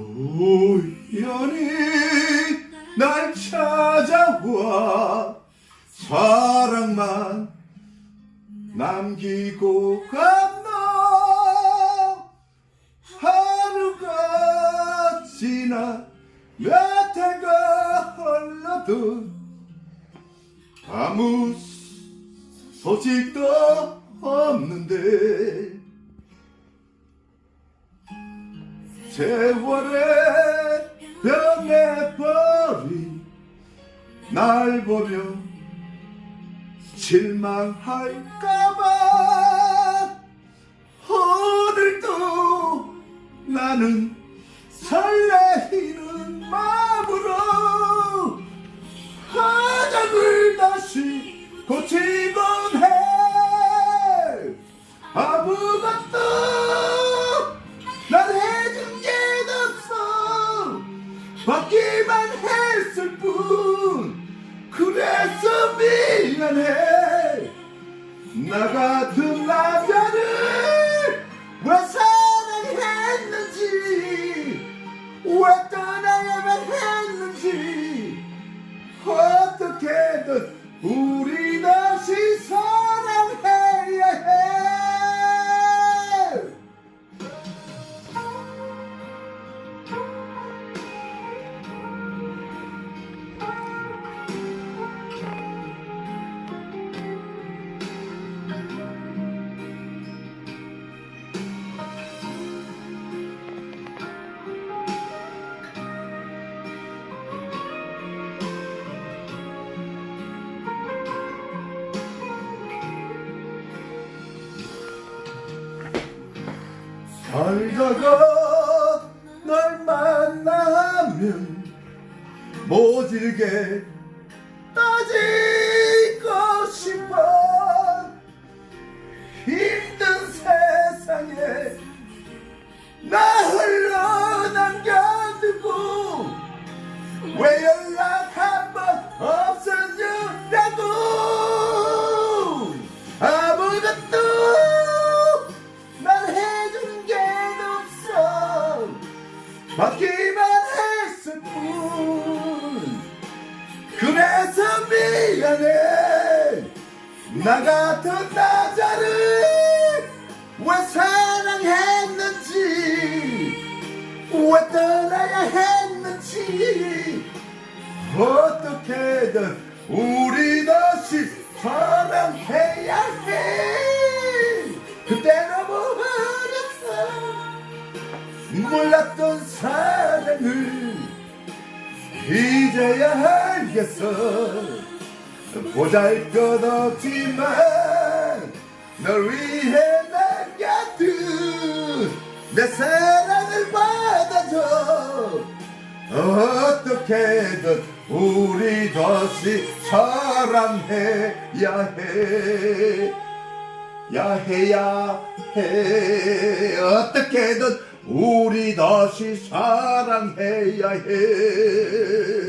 우연히 날 찾아와 사랑만 남기고 갔나? 하루가 지나 몇 해가 흘러도 아무 소식도 없는데 날 보며 실망할까봐 오늘도 나는 설레이는 마음으로 화장을 다시 고치곤 해. 아무것도 난 해준 게 없어. 받기만 했을 뿐 그래서 미안해. 나 같은 살다가 널 만나면 모질게 받기만 했을 뿐. 그래서 미안해. 나 같은 남자를 왜 사랑했는지 왜 떠나야 했는지. 어떻게든 우리 다시 사랑해야 해. 그때 너 몰랐던 사랑을 이제야 알겠어. 보잘 것 없지만 널 위해 남겨둔 내 사랑을 받아줘. 어떻게든 우리 다시 사랑해야 해. 야해야 해. 어떻게든 우리 다시 사랑해야 해